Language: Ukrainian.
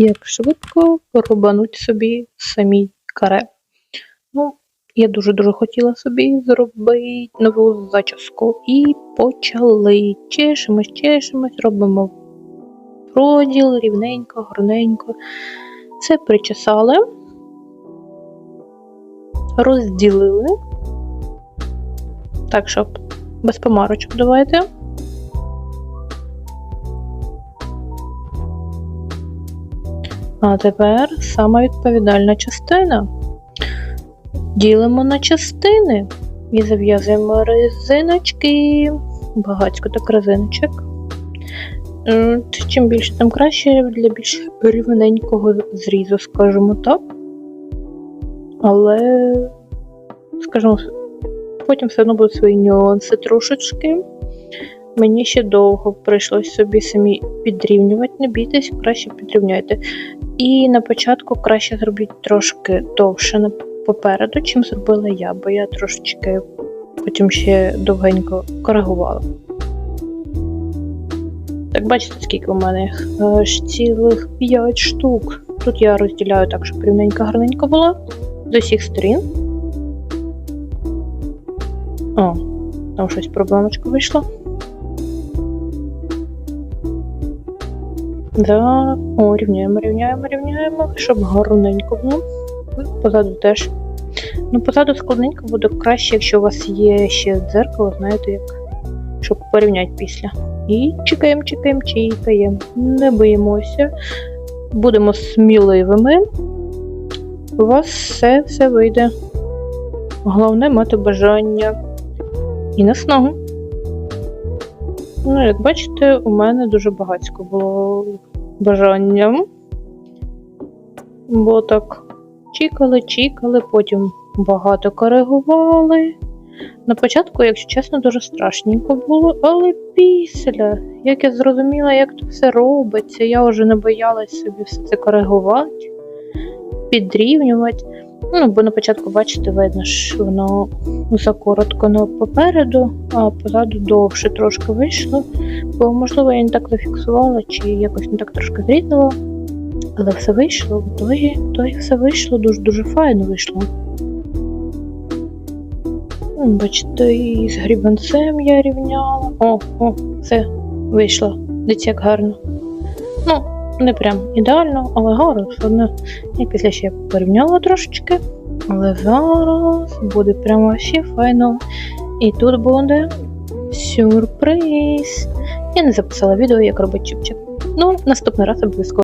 як швидко рубануть собі самі каре. Ну, я дуже-дуже хотіла собі зробити нову зачіску. І почали. Чешемось, чешемось, робимо проділ, рівненько, гарненько. Все причесали, розділили. Так, щоб без помарочок давайте. А тепер сама відповідальна частина. Ділимо на частини і зав'язуємо резиночки. Багатько так резиночок. Чим більше, тим краще для більш рівненького зрізу, скажімо так. Але, скажімо, потім все одно будуть свої нюанси трошечки. Мені ще довго прийшлось собі самі підрівнювати, не бійтесь, краще підрівняйте. І на початку краще зробіть трошки довше попереду, чим зробила я, бо я трошечки потім ще довгенько коригувала. Так, бачите, скільки у мене їх? Аж цілих 5 штук. Тут я розділяю так, щоб рівненько гарненько було з усіх сторін. О, там щось проблемочка вийшла. Да, о, рівняємо, рівняємо, щоб гарненько було. Позаду теж. Ну, позаду складненько буде краще, якщо у вас є ще дзеркало, знаєте, як, щоб порівняти після. І чекаємо, чекаємо, чекаємо. Не боїмося. Будемо сміливими. У вас все, все вийде. Головне мати бажання і наснагу. Ну, як бачите, у мене дуже багатько було бажання. Бо так чікали, чікали, потім багато коригували. На початку, якщо чесно, дуже страшненько було, але після, як я зрозуміла, як це все робиться, я вже не боялась собі все це коригувати, підрівнювати. Ну, бо на початку, бачите, видно, що воно закоротко на попереду, а позаду довше трошки вийшло. Бо, можливо, я не так зафіксувала, чи якось не так трошки зрізала. Але все вийшло, в ітогі, в ітогі все вийшло, дуже-дуже файно вийшло. Бачите, і з грібенцем я рівняла. О, о, все вийшло. Дивіться, як гарно. Ну, не прям ідеально, але гарно все одно. Після ще порівняла трошечки. Але зараз буде прямо ще файно. І тут буде сюрприз. Я не записала відео, як робити чіпчик. Ну, наступний раз обов'язково.